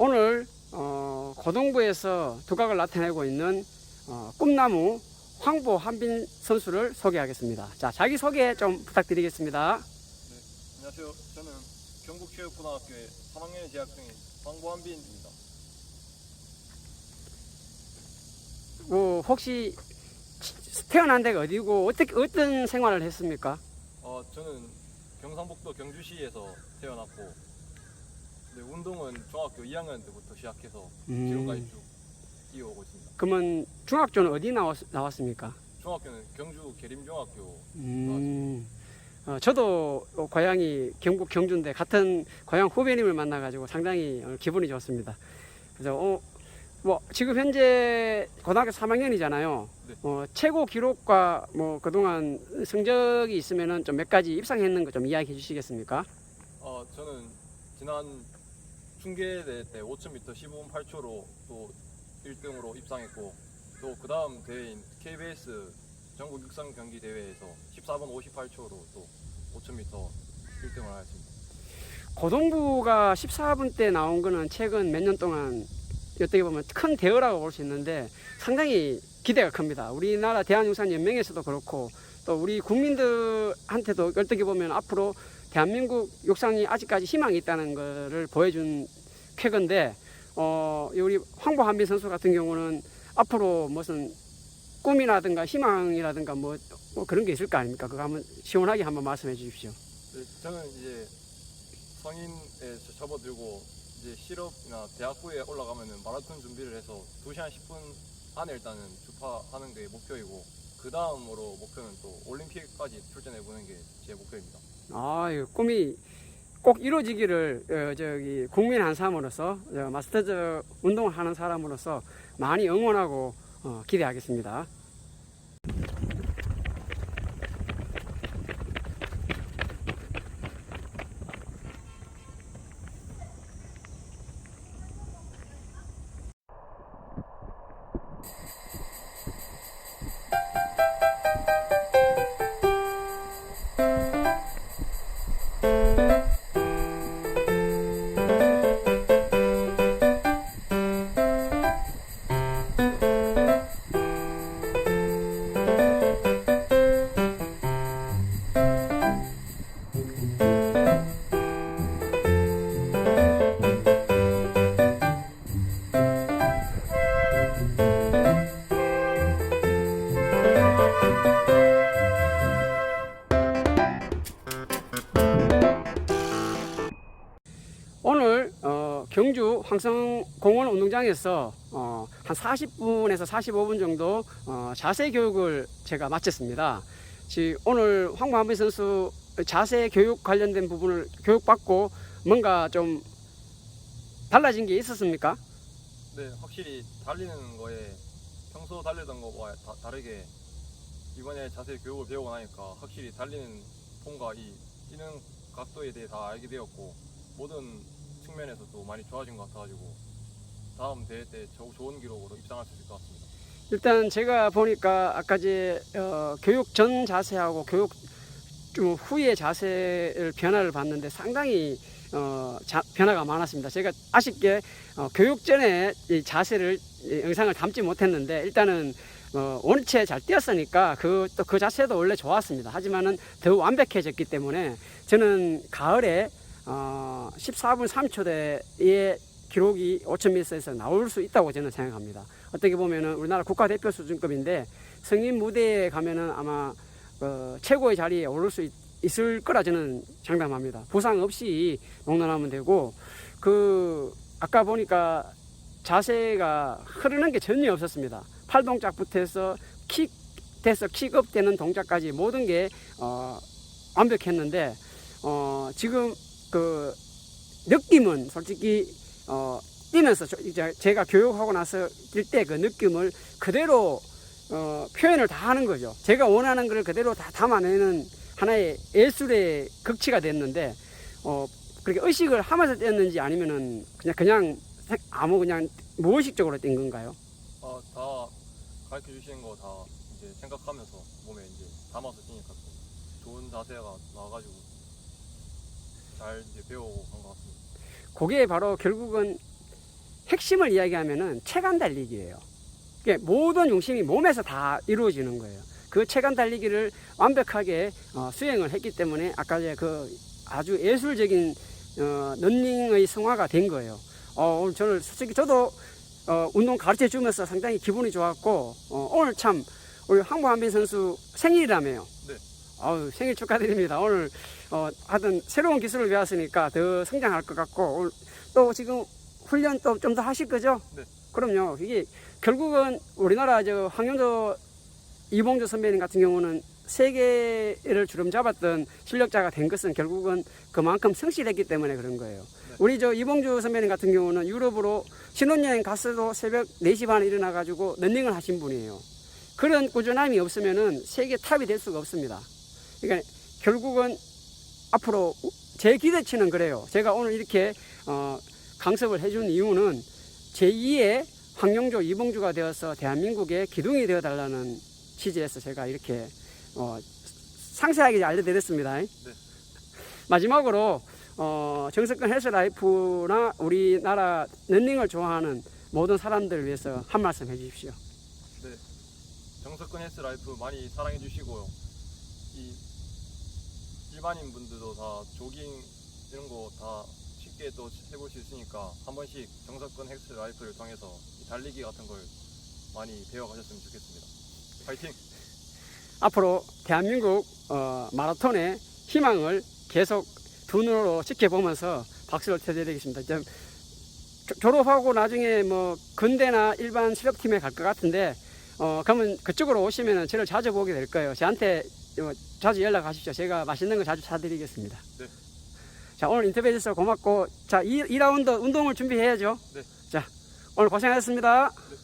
오늘 어, 고등부에서 두각을 나타내고 있는 어, 꿈나무 황보 한빈 선수를 소개하겠습니다. 자, 자기 소개 좀 부탁드리겠습니다. 안녕하세요. 저는 경북체육고등학교에 3학년에 재학 중인 황보 한빈입니다. 어, 혹시 태어난 데가 어디고 어떻게 어떤 생활을 했습니까? 어, 저는 경상북도 경주시에서 태어났고 네, 운동은 중학교 2학년 때부터 시작해서 음. 지금까지 쭉 이어오고 있습니다. 그러면 중학교는 어디 나왔, 나왔습니까? 중학교는 경주 계림중학교 음, 어, 저도 고향이 경북 경주인데 같은 고향 후배님을 만나가지고 상당히 어, 기분이 좋습니다. 그래서 어, 뭐 지금 현재 고등학교 3학년이잖아요. 네. 어, 최고 기록과 뭐 그동안 성적이 있으면은 좀 몇 가지 입상했는 거 좀 이야기해 주시겠습니까? 어, 저는 지난 중계대 때 5000m 15분 8초로 또 1등으로 입상했고 또 그 다음 대회인 KBS 전국 육상 경기 대회에서 14분 58초로 또 5000m 1등을 하였습니다. 고동부가 14분 때 나온 거는 최근 몇 년 동안 어떻게 보면 큰 대회라고 볼 수 있는데 상당히 기대가 큽니다. 우리나라 대한육상연맹에서도 그렇고 또 우리 국민들한테도 어떻게 보면 앞으로 대한민국 육상이 아직까지 희망이 있다는 것을 보여준 쾌건데 어, 우리 황보 한빈 선수 같은 경우는 앞으로 무슨 꿈이라든가 희망이라든가 뭐, 뭐 그런 게 있을 거 아닙니까? 그거 한번 시원하게 한번 말씀해 주십시오. 네, 저는 이제 성인에 접어들고 이제 실업이나 대학부에 올라가면은 마라톤 준비를 해서 2시간 10분 안에 일단은 주파하는 게 목표이고 그 다음으로 목표는 또 올림픽까지 출전해 보는 게 제 목표입니다. 아, 이 꿈이 꼭 이루어지기를 어, 저기 국민 한 사람으로서 어, 마스터즈 운동을 하는 사람으로서 많이 응원하고 어, 기대하겠습니다. 경주 황성공원 운동장에서 어, 한 40분에서 45분 정도 어, 자세 교육을 제가 마쳤습니다. 지 오늘 황만빈 선수 자세 교육 관련된 부분을 교육받고 뭔가 좀 달라진 게 있었습니까? 네, 확실히 달리는 거에 평소 달리던 것과 다, 다르게 이번에 자세 교육을 배우고 나니까 확실히 달리는 폼과 이 뛰는 각도에 대해 다 알게 되었고 모든 측면에서 또 많이 좋아진 것 같아가지고 다음 대회 때 저- 좋은 기록으로 입상할 수 있을 것 같습니다. 일단 제가 보니까 아까 제 어, 교육 전 자세하고 교육 좀 후의 자세를 변화를 봤는데 상당히 어, 자- 변화가 많았습니다. 제가 아쉽게 어, 교육 전에 이 자세를 이 영상을 담지 못했는데 일단은 어, 원체 잘 뛰었으니까 그 또그 자세도 원래 좋았습니다. 하지만은 더 완벽해졌기 때문에 저는 가을에 어, 14분 3초대의 기록이 5000m에서 나올 수 있다고 저는 생각합니다. 어떻게 보면은 우리나라 국가대표 수준급인데 성인 무대에 가면은 아마 어, 최고의 자리에 오를 수 있, 있을 거라 저는 장담합니다. 부상 없이 농단하면 되고 그 아까 보니까 자세가 흐르는 게 전혀 없었습니다. 팔 동작부터 해서 킥 돼서 킥업 되는 동작까지 모든 게 어, 완벽했는데 어, 지금 그 느낌은 솔직히 어, 뛰면서 저- 이제 제가 교육하고 나서 뛸 때 그 느낌을 그대로 어, 표현을 다 하는 거죠. 제가 원하는 걸 그대로 다 담아내는 하나의 예술의 극치가 됐는데 어, 그렇게 의식을 하면서 뛰었는지 아니면은 그냥 그냥 생- 아무 그냥 무의식적으로 뛴 건가요? 아, 다 가르쳐 주시는 거 다 이제 생각하면서 몸에 이제 담아서 뛰니까 또 좋은 자세가 나와가지고 잘 이제 배우고 간 것 같습니다. 그게 바로 결국은 핵심을 이야기하면은 체간 달리기예요. 모든 중심이 몸에서 다 이루어지는 거예요. 그 체간 달리기를 완벽하게 어, 수행을 했기 때문에 아까 그 아주 예술적인 어, 런닝의 성화가 된 거예요. 어, 오늘 저는 솔직히 저도 어, 운동 가르쳐 주면서 상당히 기분이 좋았고 어, 오늘 참 우리 황보한빈 선수 생일이라며요. 네. 아우 생일 축하드립니다. 오늘 어, 하여튼 새로운 기술을 배웠으니까 더 성장할 것 같고 오늘 또 지금 훈련 또 좀 더 하실 거죠? 네. 그럼요. 이게 결국은 우리나라 저 황영조 이봉주 선배님 같은 경우는 세계를 주름 잡았던 실력자가 된 것은 결국은 그만큼 성실했기 때문에 그런 거예요. 네. 우리 저 이봉주 선배님 같은 경우는 유럽으로 신혼여행 갔어도 새벽 4시 반에 일어나가지고 런닝을 하신 분이에요. 그런 꾸준함이 없으면은 세계 탑이 될 수가 없습니다. 그러니까 결국은 앞으로 제 기대치는 그래요. 제가 오늘 이렇게 어, 강습을 해준 이유는 제2의 황영조 이봉주가 되어서 대한민국의 기둥이 되어 달라는 취지에서 제가 이렇게 어, 상세하게 알려드렸습니다. 마지막으로 어, 정석근 헬스라이프나 우리나라 런닝을 좋아하는 모든 사람들을 위해서 한 말씀 해주십시오. 정석근 헬스 라이프 많이 사랑해 주시고요. 이 일반인 분들도 다 조깅 이런 거 다 쉽게 또 해볼 수 있으니까 한 번씩 정석근 헬스 라이프를 통해서 이 달리기 같은 걸 많이 배워가셨으면 좋겠습니다. 파이팅! 앞으로 대한민국 어, 마라톤의 희망을 계속 두 눈으로 지켜보면서 박수를 쳐드리겠습니다. 좀 조- 졸업하고 나중에 뭐 근대나 일반 실업팀에 갈 것 같은데 어, 그러면 그쪽으로 오시면 저를 자주 보게 될 거예요. 저한테 어, 자주 연락하십시오. 제가 맛있는 거 자주 사드리겠습니다. 네. 자 오늘 인터뷰 해주셔서 고맙고 자 2, 2라운드 운동을 준비해야죠. 네. 자 오늘 고생하셨습니다. 네.